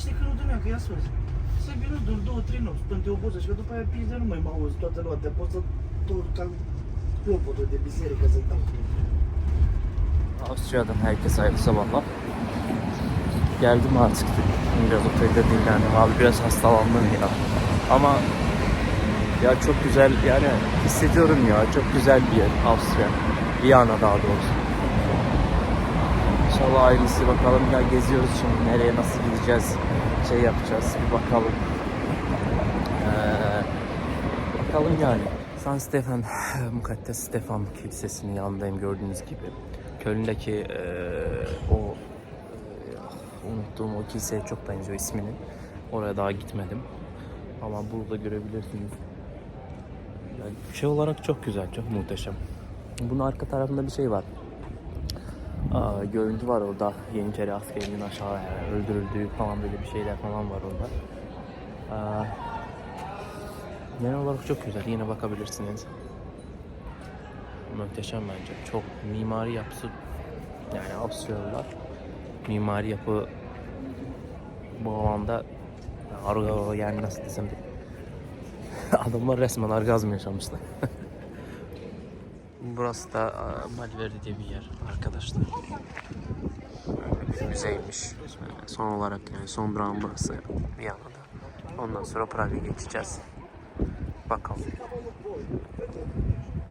știi că nu dumnea, că ia sus. Să vină doar două, trei nopți, când te oboză și că după aia pizde nu mai mă auzi toată noaptea, poți să torc ca clopotul de biserică să dau. Avusturya'dan herkese hayırlı sabahlar. Geldim artık. Biraz otelde dinlendim. Abi biraz hastalandım ya. Ama ya çok güzel yani hissediyorum ya. Çok güzel bir yer Avusturya. Viyana daha doğrusu. İnşallah aynısı bakalım ya geziyoruz şimdi nereye nasıl gideceğiz şey yapacağız bir bakalım. Ee, bakalım yani. San Stefan, Mukaddes Stefan Kilisesi'nin yanındayım gördüğünüz gibi. Köln'deki eee, o eee, unuttuğum o kiliseye çok benziyor ismini. Oraya daha gitmedim. Ama burada görebilirsiniz. Yani şey olarak çok güzel, çok muhteşem. Bunun arka tarafında bir şey var. Aa, görüntü var orada. Yeniçeri askerinin aşağı öldürüldüğü falan böyle bir şeyler falan var orada. Aa, genel olarak çok güzel. Yine bakabilirsiniz. Muhteşem bence. Çok mimari yapısı yani Avusturyalılar mimari yapı bu alanda yani nasıl desem de adamlar resmen orgazm yaşamışlar. Burası da e, Malverdi diye bir yer arkadaşlar. Müzeymiş. E, Son olarak yani son durağım burası Viyana'da. Ondan sonra Prag'a geçeceğiz. Bakalım.